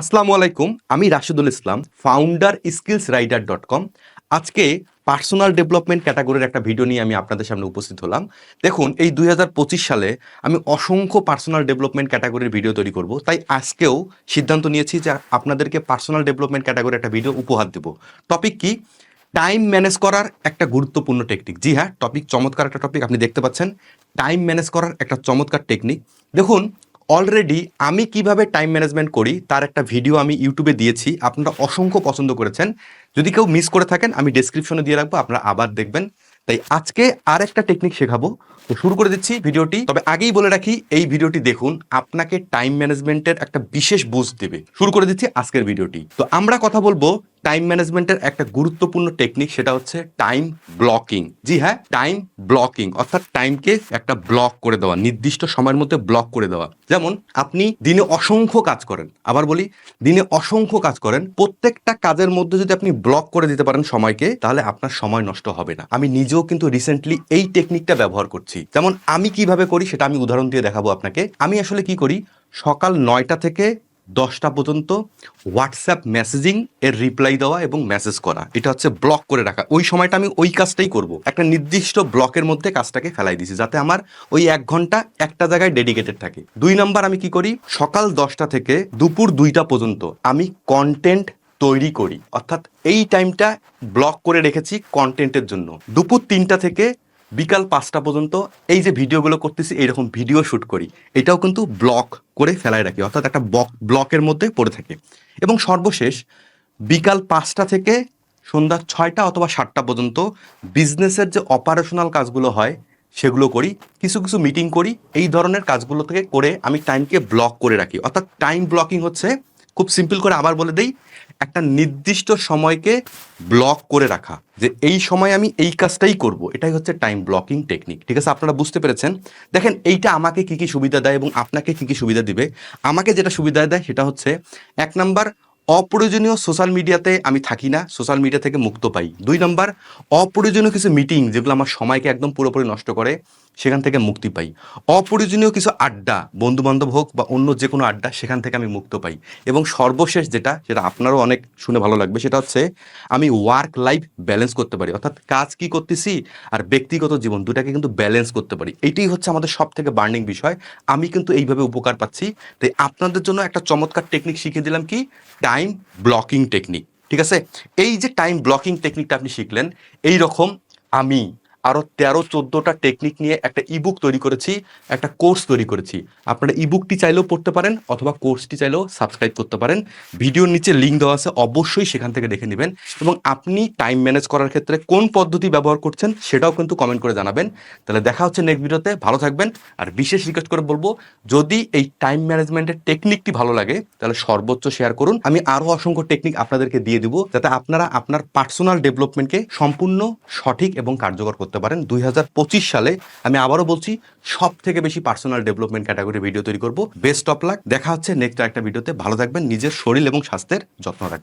আসসালামু আলাইকুম, আমি Rashidul Islam founder skills rider dot com আজকে পার্সোনাল ডেভেলপমেন্ট ক্যাটাগরির একটা ভিডিও নিয়ে আমি আপনাদের সামনে উপস্থিত হলাম। দেখুন, এই দুই হাজার পঁচিশ সালে আমি অসংখ্য পার্সোনাল ডেভেলপমেন্ট ক্যাটাগরির ভিডিও তৈরি করব। তাই আজকেও সিদ্ধান্ত নিয়েছি যে আপনাদেরকে পার্সোনাল ডেভেলপমেন্ট ক্যাটাগরির একটা ভিডিও উপহার দেব। টপিক কি? টাইম ম্যানেজ করার একটা গুরুত্বপূর্ণ টেকনিক জি হ্যাঁ টপিক চমৎকার একটা টপিক আপনি দেখতে পাচ্ছেন। টাইম ম্যানেজ করার একটা চমৎকার টেকনিক দেখুন অলরেডি আমি কীভাবে টাইম ম্যানেজমেন্ট করি, তার একটা ভিডিও আমি ইউটিউবে দিয়েছি, আপনারা অসংখ্য পছন্দ করেছেন। যদি কেউ মিস করে থাকেন, আমি ডেসক্রিপশনে দিয়ে রাখব, আপনারা আবার দেখবেন। তাই আজকে আর একটা টেকনিক শেখাবো। তো শুরু করে দিচ্ছি ভিডিওটি তবে আগেই বলে রাখি, এই ভিডিওটি দেখুন, আপনাকে টাইম ম্যানেজমেন্টের একটা বিশেষ বুঝ দেবে। শুরু করে দিচ্ছি আজকের ভিডিওটি তো আমরা কথা বলব টাইম ম্যানেজমেন্টের একটা গুরুত্বপূর্ণ টেকনিক সেটা হচ্ছে টাইম ব্লকিং জি হ্যাঁ টাইম ব্লকিং অর্থাৎ টাইমকে একটা ব্লক করে দেওয়া, নির্দিষ্ট সময়ের মধ্যে ব্লক করে দেওয়া। যেমন আপনি দিনে অসংখ্য কাজ করেন, আবার বলি দিনে অসংখ্য কাজ করেন, প্রত্যেকটা কাজের মধ্যে যদি আপনি ব্লক করে দিতে পারেন সময়কে, তাহলে আপনার সময় নষ্ট হবে না। আমি নিজেও কিন্তু রিসেন্টলি এই টেকনিকটা ব্যবহার করছি। যেমন আমি কীভাবে করি সেটা আমি উদাহরণ দিয়ে দেখাবো আপনাকে। আমি আসলে কি করি? সকাল নয়টা থেকে দশটা পর্যন্ত হোয়াটসঅ্যাপ মেসেজিং এর রিপ্লাই দেওয়া এবং মেসেজ করা। এটা হচ্ছে ব্লক করে রাখা। ওই সময়টা আমি ওই কাজটাই করব। একটা নির্দিষ্ট ব্লকের মধ্যে কাজটাকে ফেলাই দিছি, যাতে আমার ওই এক ঘণ্টা একটা জায়গায় ডেডিকেটেড থাকে। দুই নাম্বার আমি কি করি? সকাল দশটা থেকে দুপুর দুইটা পর্যন্ত আমি কন্টেন্ট তৈরি করি। অর্থাৎ এই টাইমটা ব্লক করে রেখেছি কন্টেন্টের জন্য। দুপুর তিনটা থেকে বিকাল পাঁচটা পর্যন্ত এই যে ভিডিওগুলো করতেছি, এইরকম ভিডিও শ্যুট করি। এটাও কিন্তু ব্লক করে ফেলায় রাখি, অর্থাৎ একটা বক, ব্লকের মধ্যে পড়ে থাকে। এবং সর্বশেষ বিকাল পাঁচটা থেকে সন্ধ্যা ছয়টা অথবা সাতটা পর্যন্ত বিজনেসের যে অপারেশনাল কাজগুলো হয়, সেগুলো করি। কিছু কিছু মিটিং করি। এই ধরনের কাজগুলো থেকে করে আমি টাইমকে ব্লক করে রাখি। অর্থাৎ টাইম ব্লকিং হচ্ছে খুব সিম্পল করে আবার বলে দেই, একটা নির্দিষ্ট সময়কে ব্লক করে রাখা, যে এই সময় আমি এই কাজটাই করব, এটাই হচ্ছে টাইম ব্লকিং টেকনিক ঠিক আছে? আপনারা বুঝতে পেরেছেন? দেখেন, এইটা আমাকে কি কি সুবিধা দেয় এবং আপনাকে কি কি সুবিধা দিবে? আমাকে যেটা সুবিধা দেয় সেটা হচ্ছে, এক নাম্বার অপ্রয়োজনীয় সোশ্যাল মিডিয়াতে আমি থাকি না সোশ্যাল মিডিয়া থেকে মুক্ত পাই। দুই নম্বর, অপ্রয়োজনীয় কিছু মিটিং যেগুলো আমার সময়কে একদম পুরোপুরি নষ্ট করে, সেখান থেকে মুক্তি পাই। অপ্রয়োজনীয় কিছু আড্ডা বন্ধু বান্ধব হোক বা অন্য যে কোনো আড্ডা, সেখান থেকে আমি মুক্ত পাই। এবং সর্বশেষ যেটা, সেটা আপনারও অনেক শুনে ভালো লাগবে, সেটা হচ্ছে আমি ওয়ার্ক লাইফ ব্যালেন্স করতে পারি। অর্থাৎ কাজ কি করতেছি আর ব্যক্তিগত জীবন দুটাকে কিন্তু ব্যালেন্স করতে পারি। এটাই হচ্ছে আমাদের সব থেকে বার্নিং বিষয়। আমি কিন্তু এইভাবে উপকার পাচ্ছি। তাই আপনাদের জন্য একটা চমৎকার টেকনিক শিখিয়ে দিলাম কি টাইম ব্লকিং টেকনিক ঠিক আছে? এই যে টাইম ব্লকিং টেকনিকটা আপনি শিখলেন এই রকম আমি আরও তেরো, চোদ্দোটা টেকনিক নিয়ে একটা ইবুক তৈরি করেছি, একটা কোর্স তৈরি করেছি। আপনারা ইবুকটি চাইলেও পড়তে পারেন অথবা কোর্সটি চাইলেও সাবস্ক্রাইব করতে পারেন। ভিডিওর নিচে লিঙ্ক দেওয়া আছে, অবশ্যই সেখান থেকে দেখে নেবেন। এবং আপনি টাইম ম্যানেজ করার ক্ষেত্রে কোন পদ্ধতি ব্যবহার করছেন সেটাও কিন্তু কমেন্ট করে জানাবেন। তাহলে দেখা হচ্ছে নেক্সট ভিডিওতে ভালো থাকবেন। আর বিশেষ রিকোয়েস্ট করে বলব, যদি এই টাইম ম্যানেজমেন্টের টেকনিকটি ভালো লাগে, তাহলে সর্বোচ্চ শেয়ার করুন। আমি আরও অসংখ্য টেকনিক আপনাদেরকে দিয়ে দিব, যাতে আপনারা আপনার পার্সোনাল ডেভেলপমেন্টকে সম্পূর্ণ সঠিক এবং কার্যকর করতে পারেন। দুই হাজার পঁচিশ সালে আমি আবারও বলছি সব থেকে বেশি পার্সোনাল ডেভেলপমেন্ট ক্যাটাগরি ভিডিও তৈরি করব। বেস্ট অফ লাক দেখা হচ্ছে নেক্সট একটা ভিডিওতে ভালো থাকবেন। নিজের শরীর এবং স্বাস্থ্যের যত্ন রাখবেন।